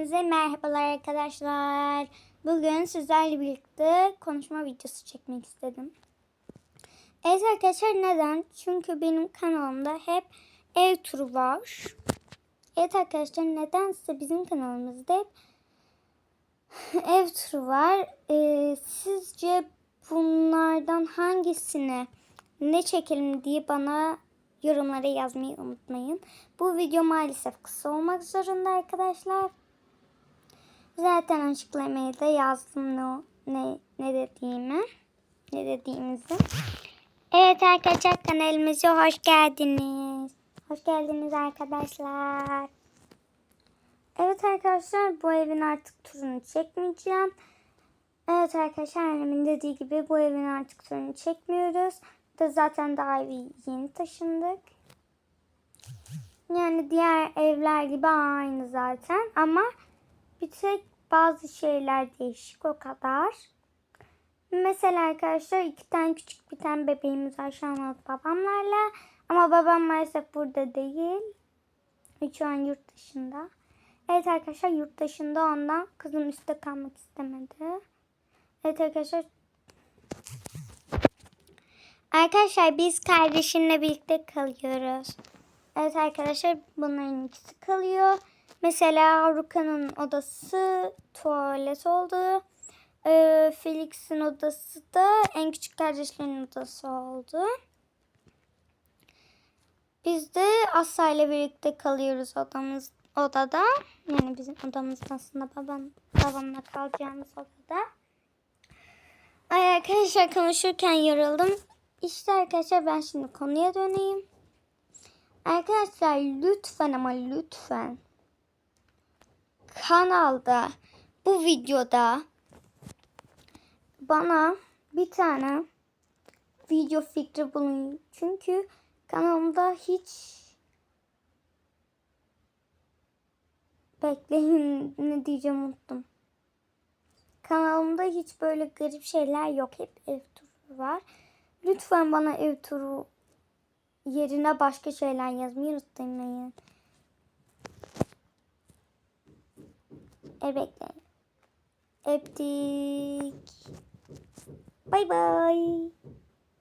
Size merhabalar arkadaşlar. Bugün sizlerle birlikte konuşma videosu çekmek istedim. Evet arkadaşlar neden? Çünkü benim kanalımda hep ev turu var. Evet arkadaşlar nedense bizim kanalımızda hep ev turu var. Ee, sizce bunlardan hangisine ne çekelim diye bana yorumlara yazmayı unutmayın. Bu video maalesef kısa olmak zorunda arkadaşlar. Zaten açıklamayı da yazdım ne, ne, ne dediğimi. Ne dediğimizi. Evet arkadaşlar kanalımıza hoş geldiniz. Hoş geldiniz arkadaşlar. Evet arkadaşlar bu evin artık turunu çekmeyeceğim. Evet arkadaşlar annemin dediği gibi bu evin artık turunu çekmiyoruz. Da zaten daha evi yeni taşındık. Yani diğer evler gibi aynı zaten ama bir tek bazı şeyler değişik o kadar. Mesela arkadaşlar iki tane küçük bir tane bebeğimiz var şu an babamlarla. Ama babam maalesef burada değil. Şu an yurt dışında. Evet arkadaşlar yurt dışında ondan kızım üstte kalmak istemedi. Evet arkadaşlar. Arkadaşlar biz kardeşimle birlikte kalıyoruz. Evet arkadaşlar bunların ikisi kalıyor. Mesela Ruka'nın odası tuvalet oldu. Ee, Felix'in odası da en küçük kardeşlerinin odası oldu. Biz de Asya ile birlikte kalıyoruz odamız odada. Yani bizim odamız aslında babam babamla kalacağımız odada. Ay arkadaşlar konuşurken yoruldum. İşte arkadaşlar ben şimdi konuya döneyim. Arkadaşlar lütfen ama lütfen kanalda bu videoda bana bir tane video fikri bulun. Çünkü kanalımda hiç bekleyin ne diyeceğim unuttum. Kanalımda hiç böyle garip şeyler yok. Hep ev turu var. Lütfen bana ev turu yerine başka şeyler yazmayı unutmayın. Evet bekleyin. Öptük. Bay bay.